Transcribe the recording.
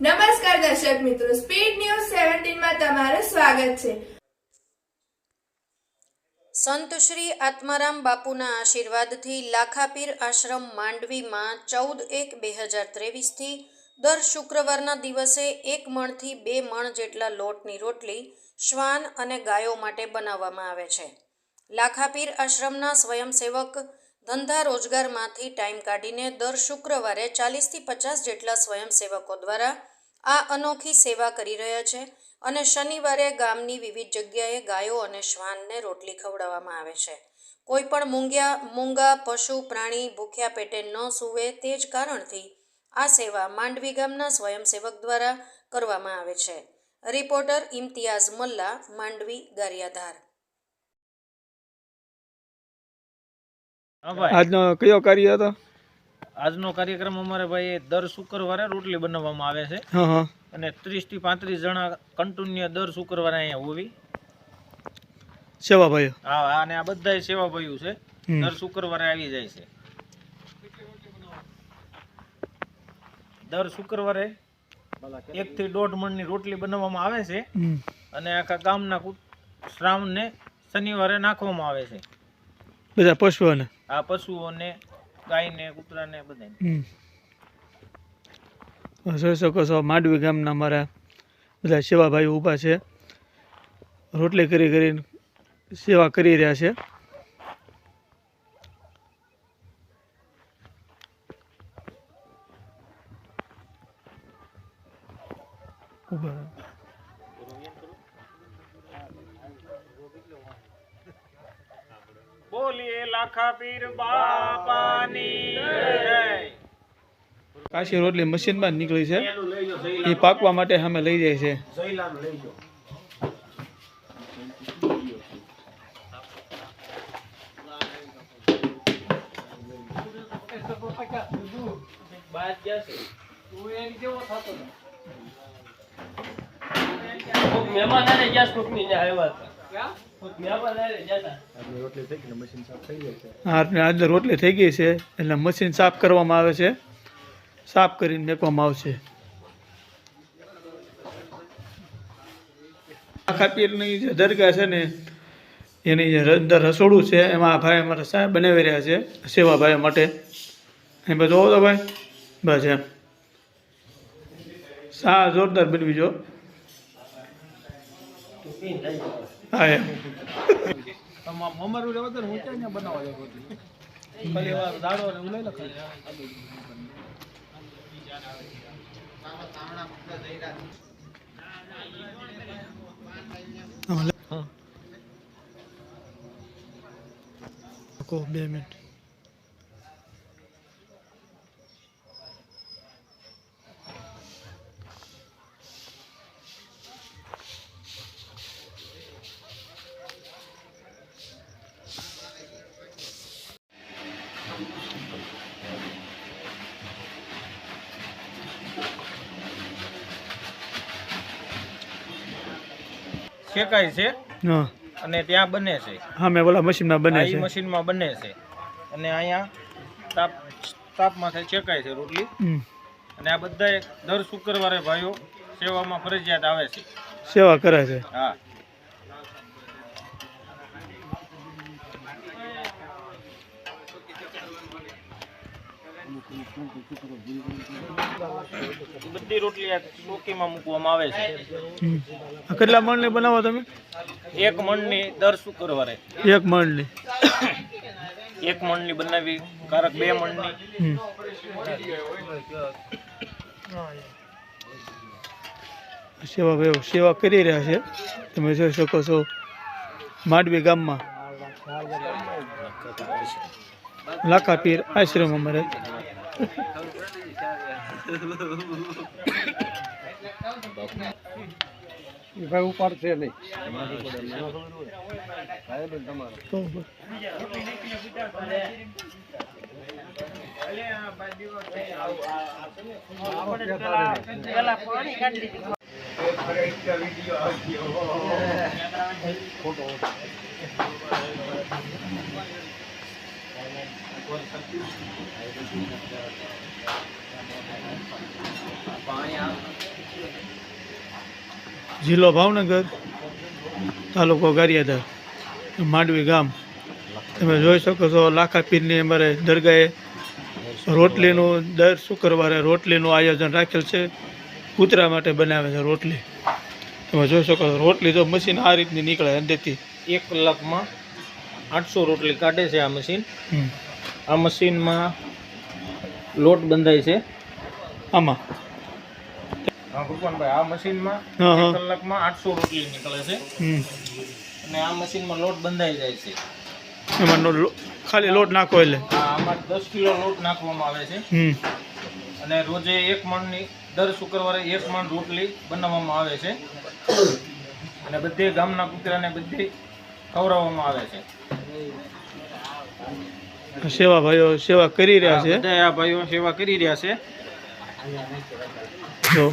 નમસ્કાર દર્શક મિત્રો સ્પીડ ન્યૂઝ સેવન્ટીનમાં તમારું સ્વાગત છે. સંત શ્રી આત્મારામ બાપુના આશીર્વાદથી લાખાપીર આશ્રમ માંડવીમાં ચૌદ એક બે હજાર ત્રેવીસથી દર શુક્રવારના દિવસે એક મણથી બે મણ જેટલા લોટની રોટલી શ્વાન અને ગાયો માટે બનાવવામાં આવે છે. લાખાપીર આશ્રમના સ્વયંસેવક ધંધા રોજગારમાંથી ટાઈમ કાઢીને દર શુક્રવારે ચાલીસથી પચાસ જેટલા સ્વયંસેવકો દ્વારા આ અનોખી સેવા કરી રહ્યા છે અને શનિવારે ગામની વિવિધ જગ્યાએ ગાયો અને શ્વાનને રોટલી ખવડાવવામાં આવે છે. કોઈ પણ મૂંગ્યા, મૂંગા, પશુ, પ્રાણી, ભૂખ્યા પેટે ન સૂવે તે જ કારણથી આ સેવા માંડવી ગામના સ્વયંસેવક દ્વારા કરવામાં આવે છે. રિપોર્ટર ઇમ્તિયાઝ મલ્લા, માંડવી, ગારિયાધાર. આજનો કયો કાર્ય હતો? આજનો કાર્યક્રમ અમારે ભાઈ દર શુક્રવારે રોટલી બનાવવામાં આવે છે. અને ત્રીસથી પાંત્રીસ જણા કન્ટિન્યુ દર શુક્રવારે અહીંયા હોવી. સેવા ભાઈઓ. હા અને આ બધા સેવા ભાઈઓ છે. દર શુક્રવારે આવી જાય છે. દર શુક્રવારે એક થી દોઢ મણની રોટલી બનાવવામાં આવે છે. અને આખા ગામના શ્રાવણ શ્રાવણને શનિવારે નાખવામાં આવે છે. બધા પશુઓને? આ પશુઓને ગાયને કૂતરાને બધાને. હમ. જોઈ શકો છો માંડવી ગામના મારા બધા સેવાભાઈઓ ઊભા છે. રોટલી કરી કરીને સેવા કરી રહ્યા છે. ઊભા બોલીએ લાખા પીર બાપાની કાશી રોટલી મશીનમાં નીકળી છે. એ પાકવા માટે સામે લઈ જાય છે. મહેમાન આવ્યા હતા. આજે રોટલી થઈ ગઈ છે. એટલે મશીન સાફ કરવામાં આવે છે. સાફ કરીને મેકવામાં આવશે. આખા પીરની જે દરગાહ છે ને, એની જે અંદર રસોડું છે, એમાં ભાઈ અમારા સાહેબ બનાવી રહ્યા છે સેવા ભાઈ માટે. એ બધો તો ભાઈ? બસ એમ. સા જોરદાર બનવી જો. હા એમ અમારું રહેવા તો હું ત્યાં બનાવવા જાવ ખાલી વાર દાડો ને ઉલાઈ લખાય કહો બે મિનિટ શેકાય છે અને ત્યાં બને છે. હા મેં બોલા મશીનમાં બને છે. મશીનમાં બને છે. અને અહીંયા તાપ તાપમાં શેકાય છે રોટલી. અને આ બધા દર શુક્રવારે ભાઈઓ સેવામાં ફરજિયાત આવે છે. સેવા કરે છે. હા. બધી રોટલી આ ચોકીમાં મૂકવામાં આવે છે. કેટલા મણની બનાવો તમે? એક મણની દર શુક્રવારે. એક મણની. એક મણની બનાવી કારક બે મણની. સેવા ભાઈ સેવા કરી રહ્યા છે. તમે જોઈ શકો છો માંડવી ગામમાં. લાખાપીર આશ્રમ અમારે. ભાઈ ઉપાડશે નહીં. પાણી જિલ્લો ભાવનગર, તાલુકો ગારિયાધાર, માંડવી ગામ. તમે જોઈ શકો છો લાખા પીરની અમારે દરગાહે રોટલીનું દર શુક્રવારે રોટલીનું આયોજન રાખેલ છે. કૂતરા માટે બનાવે છે રોટલી. તમે જોઈ શકો છો, રોટલી તો મશીન આ રીતની નીકળે અંદરથી. એક કલાકમાં આઠસો રોટલી કાઢે છે આ મશીન. આ મશીનમાં લોટ બંધાય છે. આમાં? હા ભગવાનભાઈ આ મશીનમાં કલાકમાં આઠસો રોટલી નીકળે છે. અને આ મશીનમાં લોટ બંધાઈ જાય છે. એમાં ખાલી લોટ નાખો એટલે. હા આમાં દસ કિલો લોટ નાખવામાં આવે છે. અને રોજે એક મણની દર શુક્રવારે એક મણ રોટલી બનાવવામાં આવે છે. અને બધે ગામના કૂતરાને બધે ખવડાવવામાં આવે છે. સેવા ભાઈઓ સેવા કરી રહ્યા છે. બધા આ ભાઈઓ સેવા કરી રહ્યા છે. જો.